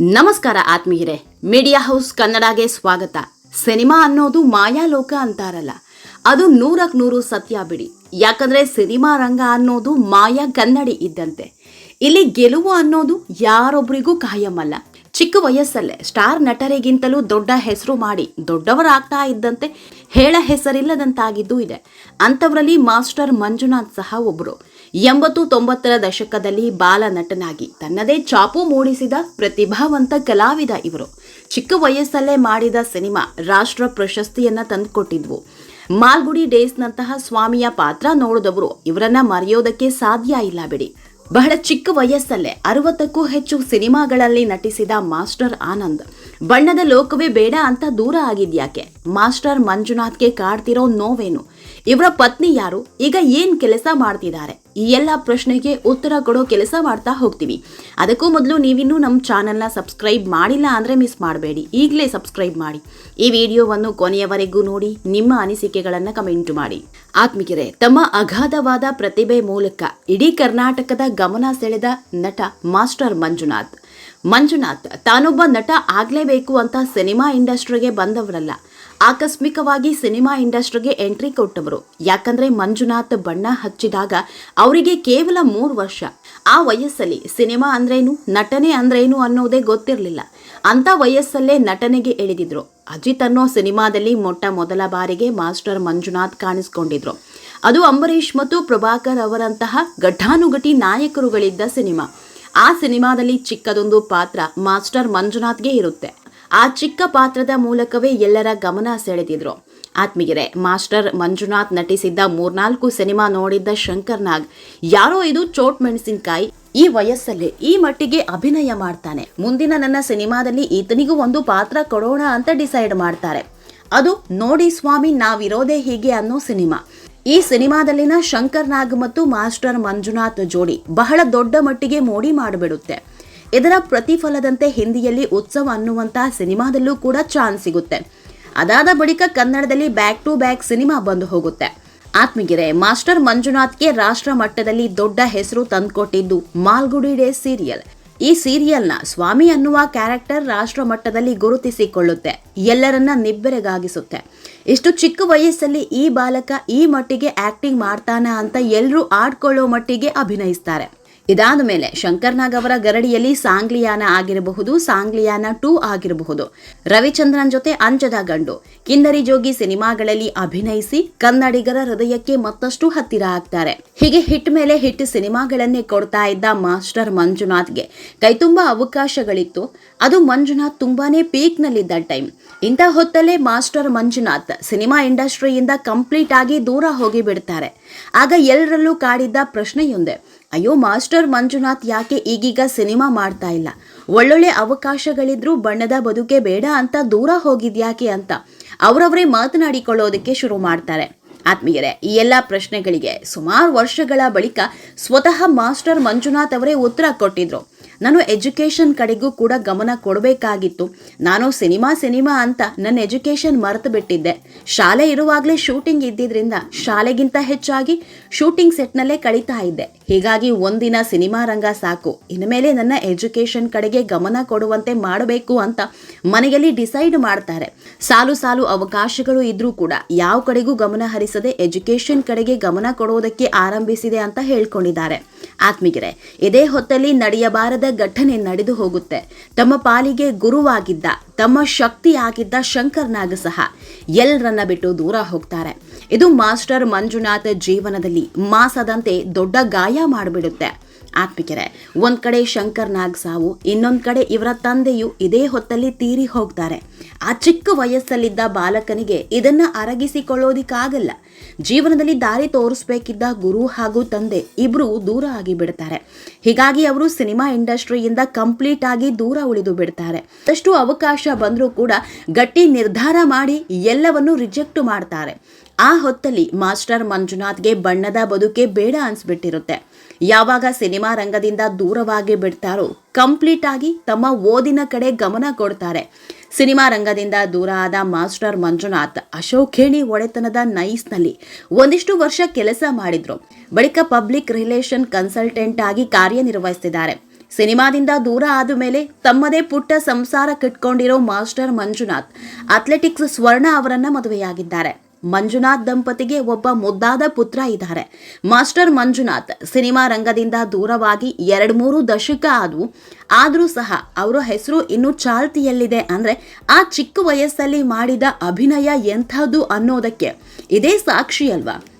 ನಮಸ್ಕಾರ ಆತ್ಮೀಯರೇ, media house ಕನ್ನಡಗೆ ಸ್ವಾಗತ. ಸಿನಿಮಾ ಅನ್ನೋದು ಮಾಯಾಲೋಕ ಅಂತಾರಲ್ಲ, ಅದು ನೂರಕ್ಕೆ ನೂರು ಸತ್ಯ ಬಿಡಿ. ಯಾಕಂದ್ರೆ ಸಿನಿಮಾ ರಂಗ ಅನ್ನೋದು ಮಾಯಾ ಕನ್ನಡಿ ಇದ್ದಂತೆ. ಇಲ್ಲಿ ಗೆಲುವು ಅನ್ನೋದು ಯಾರೊಬ್ಬರಿಗೂ ಕಾಯಮಲ್ಲ. ಚಿಕ್ಕ ವಯಸ್ಸಲ್ಲೇ ಸ್ಟಾರ್ ನಟರಿಗಿಂತಲೂ ದೊಡ್ಡ ಹೆಸರು ಮಾಡಿ ದೊಡ್ಡವರಾಗ್ತಾ ಇದ್ದಂತೆ ಹೇಳ ಹೆಸರಿಲ್ಲದಂತಾಗಿದ್ದು ಇದೆ. ಅಂಥವರಲ್ಲಿ ಮಾಸ್ಟರ್ ಮಂಜುನಾಥ್ ಸಹ ಒಬ್ಬರು ಎಂಬತ್ತು ತೊಂಬತ್ತರ ದಶಕದಲ್ಲಿ ಬಾಲ ನಟನಾಗಿ ತನ್ನದೇ ಚಾಪು ಮೂಡಿಸಿದ ಪ್ರತಿಭಾವಂತ ಕಲಾವಿದ ಇವರು. ಚಿಕ್ಕ ವಯಸ್ಸಲ್ಲೇ ಮಾಡಿದ ಸಿನಿಮಾ ರಾಷ್ಟ್ರ ಪ್ರಶಸ್ತಿಯನ್ನ ತಂದುಕೊಟ್ಟಿದ್ವು. ಮಾಲ್ಗುಡಿ ಡೇಸ್ನಂತಹ ಸ್ವಾಮಿಯ ಪಾತ್ರ ನೋಡಿದವರು ಇವರನ್ನ ಮರೆಯೋದಕ್ಕೆ ಸಾಧ್ಯ ಇಲ್ಲ ಬಿಡಿ. ಬಹಳ ಚಿಕ್ಕ ವಯಸ್ಸಲ್ಲೇ ಅರವತ್ತಕ್ಕೂ ಹೆಚ್ಚು ಸಿನಿಮಾಗಳಲ್ಲಿ ನಟಿಸಿದ ಮಾಸ್ಟರ್ ಆನಂದ್. ಬಣ್ಣದ ಲೋಕವೇ ಬೇಡ ಅಂತ ದೂರ ಆಗಿದ್ಯಾಕೆ? ಮಾಸ್ಟರ್ ಮಂಜುನಾಥ್ಗೆ ಕಾಡ್ತಿರೋ ನೋವೇನು? ಇವರ ಪತ್ನಿ ಯಾರು? ಈಗ ಏನ್ ಕೆಲಸ ಮಾಡ್ತಿದ್ದಾರೆ? ಈ ಎಲ್ಲ ಪ್ರಶ್ನೆಗೆ ಉತ್ತರ ಕೊಡೋ ಕೆಲಸ ಮಾಡ್ತಾ ಹೋಗ್ತೀವಿ. ಅದಕ್ಕೂ ಮೊದಲು ನೀವಿನ್ನೂ ನಮ್ಮ ಚಾನೆಲ್ನ ಸಬ್ಸ್ಕ್ರೈಬ್ ಮಾಡಿಲ್ಲ ಅಂದರೆ ಮಿಸ್ ಮಾಡಬೇಡಿ. ಈಗಲೇ ಸಬ್ಸ್ಕ್ರೈಬ್ ಮಾಡಿ. ಈ ವಿಡಿಯೋವನ್ನು ಕೊನೆಯವರೆಗೂ ನೋಡಿ, ನಿಮ್ಮ ಅನಿಸಿಕೆಗಳನ್ನು ಕಮೆಂಟ್ ಮಾಡಿ. ಆತ್ಮಿಕರೇ, ತಮ್ಮ ಅಗಾಧವಾದ ಪ್ರತಿಭೆ ಮೂಲಕ ಇಡೀ ಕರ್ನಾಟಕದ ಗಮನ ಸೆಳೆದ ನಟ ಮಾಸ್ಟರ್ ಮಂಜುನಾಥ್. ಮಂಜುನಾಥ್ ತಾನೊಬ್ಬ ನಟ ಆಗ್ಲೇಬೇಕು ಅಂತ ಸಿನಿಮಾ ಇಂಡಸ್ಟ್ರಿಗೆ ಬಂದವರಲ್ಲ. ಆಕಸ್ಮಿಕವಾಗಿ ಸಿನಿಮಾ ಇಂಡಸ್ಟ್ರಿಗೆ ಎಂಟ್ರಿ ಕೊಟ್ಟವರು. ಯಾಕಂದ್ರೆ ಮಂಜುನಾಥ್ ಬಣ್ಣ ಹಚ್ಚಿದಾಗ ಅವರಿಗೆ ಕೇವಲ ಮೂರು ವರ್ಷ. ಆ ವಯಸ್ಸಲ್ಲಿ ಸಿನಿಮಾ ಅಂದ್ರೇನು, ನಟನೆ ಅಂದ್ರೇನು ಅನ್ನೋದೇ ಗೊತ್ತಿರಲಿಲ್ಲ. ಅಂಥ ವಯಸ್ಸಲ್ಲೇ ನಟನೆಗೆ ಇಳಿದಿದ್ರು ಅಜಿತ್ ಅನ್ನೋ ಸಿನಿಮಾದಲ್ಲಿ ಮೊಟ್ಟ ಮೊದಲ ಬಾರಿಗೆ ಮಾಸ್ಟರ್ ಮಂಜುನಾಥ್ ಕಾಣಿಸ್ಕೊಂಡಿದ್ರು. ಅದು ಅಂಬರೀಷ್ ಮತ್ತು ಪ್ರಭಾಕರ್ ಅವರಂತಹ ಘಟಾನುಘಟಿ ನಾಯಕರುಗಳಿದ್ದ ಸಿನಿಮಾ. ಆ ಸಿನಿಮಾದಲ್ಲಿ ಚಿಕ್ಕದೊಂದು ಪಾತ್ರ ಮಾಸ್ಟರ್ ಮಂಜುನಾಥ್ಗೆ ಇರುತ್ತೆ. ಆ ಚಿಕ್ಕ ಪಾತ್ರದ ಮೂಲಕವೇ ಎಲ್ಲರ ಗಮನ ಸೆಳೆದಿದ್ರು. ಆತ್ಮೀಯರೇ, ಮಾಸ್ಟರ್ ಮಂಜುನಾಥ್ ನಟಿಸಿದ್ದ ಮೂರ್ನಾಲ್ಕು ಸಿನಿಮಾ ನೋಡಿದ್ದ ಶಂಕರ್ ನಾಗ್, ಯಾರೋ ಇದು ಚೋಟ್ ಮೆಣಸಿನಕಾಯಿ, ಈ ವಯಸ್ಸಲ್ಲಿ ಈ ಮಟ್ಟಿಗೆ ಅಭಿನಯ ಮಾಡ್ತಾನೆ. ಮುಂದಿನ ನನ್ನ ಸಿನಿಮಾದಲ್ಲಿ ಈತನಿಗೂ ಒಂದು ಪಾತ್ರ ಕೊಡೋಣ ಅಂತ ಡಿಸೈಡ್ ಮಾಡ್ತಾರೆ. ಅದು ನೋಡಿ ಸ್ವಾಮಿ, ನಾವಿರೋದೇ ಹೀಗೆ ಅನ್ನೋ ಸಿನಿಮಾ. ಈ ಸಿನಿಮಾದಲ್ಲಿನ ಶಂಕರ್ ನಾಗ್ ಮತ್ತು ಮಾಸ್ಟರ್ ಮಂಜುನಾಥ್ ಜೋಡಿ ಬಹಳ ದೊಡ್ಡ ಮಟ್ಟಿಗೆ ಮೋಡಿ ಮಾಡಿಬಿಡುತ್ತೆ. ಇದರ ಪ್ರತಿಫಲದಂತೆ ಹಿಂದಿಯಲ್ಲಿ ಉತ್ಸವ ಅನ್ನುವಂತಹ ಸಿನಿಮಾದಲ್ಲೂ ಕೂಡ ಚಾನ್ಸ್ ಸಿಗುತ್ತೆ. ಅದಾದ ಬಳಿಕ ಕನ್ನಡದಲ್ಲಿ ಬ್ಯಾಕ್ ಟು ಬ್ಯಾಕ್ ಸಿನಿಮಾ ಬಂದು ಹೋಗುತ್ತೆ. ಆತ್ಮಗಿರೆ ಮಾಸ್ಟರ್ ಮಂಜುನಾಥ್ಗೆ ರಾಷ್ಟ್ರ ಮಟ್ಟದಲ್ಲಿ ದೊಡ್ಡ ಹೆಸರು ತಂದುಕೊಟ್ಟಿದ್ದು ಮಾಲ್ಗುಡಿ ಡೇ ಸೀರಿಯಲ್. ಈ ಸೀರಿಯಲ್ನ ಸ್ವಾಮಿ ಅನ್ನುವ ಕ್ಯಾರೆಕ್ಟರ್ ರಾಷ್ಟ್ರ ಮಟ್ಟದಲ್ಲಿ ಗುರುತಿಸಿಕೊಳ್ಳುತ್ತೆ, ಎಲ್ಲರನ್ನ ನಿಬ್ಬೆರಗಾಗಿಸುತ್ತೆ. ಇಷ್ಟು ಚಿಕ್ಕ ವಯಸ್ಸಲ್ಲಿ ಈ ಬಾಲಕ ಈ ಮಟ್ಟಿಗೆ ಆಕ್ಟಿಂಗ್ ಮಾಡ್ತಾನ ಅಂತ ಎಲ್ಲರೂ ಆಡ್ಕೊಳ್ಳೋ ಮಟ್ಟಿಗೆ ಅಭಿನಯಿಸ್ತಾರೆ. ಇದಾದ ಮೇಲೆ ಶಂಕರ್ನಾಗ್ ಅವರ ಗರಡಿಯಲ್ಲಿ ಸಾಂಗ್ಲಿಯಾನ ಆಗಿರಬಹುದು, ಸಾಂಗ್ಲಿಯಾನ ಟೂ ಆಗಿರಬಹುದು. ರವಿಚಂದ್ರನ್ ಜೊತೆ ಅಂಜದ ಗಂಡು. ಕಿನ್ನರಿ ಜೋಗಿ ಸಿನಿಮಾಗಳಲ್ಲಿ ಅಭಿನಯಿಸಿ ಕನ್ನಡಿಗರ ಹೃದಯಕ್ಕೆ ಮತ್ತಷ್ಟು ಹತ್ತಿರ ಆಗ್ತಾರೆ. ಹೀಗೆ ಹಿಟ್ ಮೇಲೆ ಹಿಟ್ ಸಿನಿಮಾಗಳನ್ನೇ ಕೊಡ್ತಾ ಇದ್ದ ಮಾಸ್ಟರ್ ಮಂಜುನಾಥ್ಗೆ ಕೈತುಂಬಾ ಅವಕಾಶಗಳಿತ್ತು. ಅದು ಮಂಜುನಾಥ್ ತುಂಬಾನೇ ಪೀಕ್ ನಲ್ಲಿದ್ದ ಟೈಮ್. ಇಂಥ ಹೊತ್ತಲ್ಲೇ ಮಾಸ್ಟರ್ ಮಂಜುನಾಥ್ ಸಿನಿಮಾ ಇಂಡಸ್ಟ್ರಿಯಿಂದ ಕಂಪ್ಲೀಟ್ ಆಗಿ ದೂರ ಹೋಗಿ ಬಿಡ್ತಾರೆ ಆಗ ಎಲ್ಲರಲ್ಲೂ ಕಾಡಿದ್ದ ಪ್ರಶ್ನೆಯೊಂದೇ ಅಯ್ಯೋ, ಮಾಸ್ಟರ್ ಮಂಜುನಾಥ್ ಯಾಕೆ ಈಗೀಗ ಸಿನಿಮಾ ಮಾಡ್ತಾ ಇಲ್ಲ? ಒಳ್ಳೊಳ್ಳೆ ಅವಕಾಶಗಳಿದ್ರೂ ಬಣ್ಣದ ಬದುಕೆ ಬೇಡ ಅಂತ ದೂರ ಹೋಗಿದ್ಯಾಕೆ ಅಂತ ಅವರವರೇ ಮಾತನಾಡಿಕೊಳ್ಳೋದಕ್ಕೆ ಶುರು ಮಾಡ್ತಾರೆ. ಆತ್ಮೀಯರೇ, ಈ ಎಲ್ಲ ಪ್ರಶ್ನೆಗಳಿಗೆ ಸುಮಾರು ವರ್ಷಗಳ ಬಳಿಕ ಸ್ವತಃ ಮಾಸ್ಟರ್ ಮಂಜುನಾಥ್ ಅವರೇ ಉತ್ತರ ಕೊಟ್ಟಿದ್ರು. ನಾನು ಎಜುಕೇಷನ್ ಕಡೆಗೂ ಕೂಡ ಗಮನ ಕೊಡಬೇಕಾಗಿತ್ತು. ನಾನು ಸಿನಿಮಾ ಸಿನಿಮಾ ಅಂತ ನನ್ನ ಎಜುಕೇಷನ್ ಮರೆತು ಬಿಟ್ಟಿದ್ದೆ. ಶಾಲೆ ಇರುವಾಗಲೇ ಶೂಟಿಂಗ್ ಇದ್ದಿದ್ರಿಂದ ಶಾಲೆಗಿಂತ ಹೆಚ್ಚಾಗಿ ಶೂಟಿಂಗ್ ಸೆಟ್ನಲ್ಲೇ ಕಳೀತಾ ಇದ್ದೆ. ಹೀಗಾಗಿ ಒಂದಿನ ಸಿನಿಮಾ ರಂಗ ಸಾಕು. ಇನ್ಮೇಲೆ ನನ್ನ ಎಜುಕೇಷನ್ ಕಡೆಗೆ ಗಮನ ಕೊಡುವಂತೆ ಮಾಡಬೇಕು ಅಂತ ಮನೆಯಲ್ಲಿ ಡಿಸೈಡ್ ಮಾಡ್ತಾರೆ. ಸಾಲು ಸಾಲು ಅವಕಾಶಗಳು ಇದ್ರೂ ಕೂಡ ಯಾವ ಕಡೆಗೂ ಗಮನ ಹರಿಸದೆ ಎಜುಕೇಷನ್ ಕಡೆಗೆ ಗಮನ ಕೊಡುವುದಕ್ಕೆ ಆರಂಭಿಸಿದೆ ಅಂತ ಹೇಳ್ಕೊಂಡಿದ್ದಾರೆ. ಆತ್ಮಿಗರೆ ಇದೇ ಹೊತ್ತಲ್ಲಿ ನಡೆಯಬಾರದ ಘಟನೆ ನಡೆದು ಹೋಗುತ್ತೆ. ತಮ್ಮ ಪಾಲಿಗೆ ಗುರುವಾಗಿದ್ದ ತಮ್ಮ ಶಕ್ತಿಯಾಗಿದ್ದ ಶಂಕರ್ ನಾಗ್ ಸಹ ಎಲ್ಲರನ್ನ ಬಿಟ್ಟು ದೂರ ಹೋಗ್ತಾರೆ. ಇದು ಮಾಸ್ಟರ್ ಮಂಜುನಾಥ ಜೀವನದಲ್ಲಿ ಮಾಸದಂತೆ ದೊಡ್ಡ ಗಾಯ ಮಾಡಿಬಿಡುತ್ತೆ. ಆತ್ಮಿಕರೆ, ಒಂದ್ ಕಡೆ ಶಂಕರ್ ನಾಗ್ ಸಾವು, ಇನ್ನೊಂದ್ ಕಡೆ ಇವರ ತಂದೆಯು ಇದೇ ಹೊತ್ತಲ್ಲಿ ತೀರಿ ಹೋಗ್ತಾರೆ. ಆ ಚಿಕ್ಕ ವಯಸ್ಸಲ್ಲಿದ್ದ ಬಾಲಕನಿಗೆ ಇದನ್ನ ಅರಗಿಸಿಕೊಳ್ಳೋದಿಕ್ಕಾಗಲ್ಲ. ಜೀವನದಲ್ಲಿ ದಾರಿ ತೋರಿಸ್ಬೇಕಿದ್ದ ಗುರು ಹಾಗೂ ತಂದೆ ಇಬ್ರು ದೂರ ಆಗಿ ಬಿಡ್ತಾರೆ ಹೀಗಾಗಿ ಅವರು ಸಿನಿಮಾ ಇಂಡಸ್ಟ್ರಿಯಿಂದ ಕಂಪ್ಲೀಟ್ ಆಗಿ ದೂರ ಉಳಿದು ಬಿಡ್ತಾರೆ. ಅಷ್ಟು ಅವಕಾಶ ಬಂದರೂ ಕೂಡ ಗಟ್ಟಿ ನಿರ್ಧಾರ ಮಾಡಿ ಎಲ್ಲವನ್ನು ರಿಜೆಕ್ಟ್ ಮಾಡ್ತಾರೆ. ಆ ಹೊತ್ತಲ್ಲಿ ಮಾಸ್ಟರ್ ಮಂಜುನಾಥ್ಗೆ ಬಣ್ಣದ ಬದುಕೆ ಬೇಡ ಅನ್ಸ್ಬಿಟ್ಟಿರುತ್ತೆ. ಯಾವಾಗ ಸಿನಿಮಾ ರಂಗದಿಂದ ದೂರವಾಗಿ ಬಿಡ್ತಾರೋ, ಕಂಪ್ಲೀಟ್ ಆಗಿ ತಮ್ಮ ಓದಿನ ಕಡೆ ಗಮನ ಕೊಡ್ತಾರೆ. ಸಿನಿಮಾ ರಂಗದಿಂದ ದೂರ ಆದ ಮಾಸ್ಟರ್ ಮಂಜುನಾಥ್ ಅಶೋಕೇಣಿ ಒಡೆತನದ ನೈಸ್ನಲ್ಲಿ ಒಂದಿಷ್ಟು ವರ್ಷ ಕೆಲಸ ಮಾಡಿದ್ರು. ಬಳಿಕ ಪಬ್ಲಿಕ್ ರಿಲೇಷನ್ ಕನ್ಸಲ್ಟೆಂಟ್ ಆಗಿ ಕಾರ್ಯನಿರ್ವಹಿಸಿದ್ದಾರೆ ಸಿನಿಮಾದಿಂದ ದೂರ ಆದ ಮೇಲೆ ತಮ್ಮದೇ ಪುಟ್ಟ ಸಂಸಾರ ಕಟ್ಕೊಂಡಿರೋ ಮಾಸ್ಟರ್ ಮಂಜುನಾಥ್, ಅಥ್ಲೆಟಿಕ್ಸ್ ಸ್ವರ್ಣ ಅವರನ್ನ ಮದುವೆಯಾಗಿದ್ದಾರೆ. ಮಂಜುನಾಥ್ ದಂಪತಿಗೆ ಒಬ್ಬ ಮುದ್ದಾದ ಪುತ್ರ ಇದ್ದಾರೆ. ಮಾಸ್ಟರ್ ಮಂಜುನಾಥ್ ಸಿನಿಮಾ ರಂಗದಿಂದ ದೂರವಾಗಿ ಎರಡು ಮೂರು ದಶಕ ಆದವು. ಆದರೂ ಸಹ ಅವರ ಹೆಸರು ಇನ್ನೂ ಚಾಲ್ತಿಯಲ್ಲಿದೆ ಅಂದರೆ ಆ ಚಿಕ್ಕ ವಯಸ್ಸಲ್ಲಿ ಮಾಡಿದ ಅಭಿನಯ ಎಂಥದ್ದು ಅನ್ನೋದಕ್ಕೆ ಇದೇ ಸಾಕ್ಷಿ ಅಲ್ವಾ?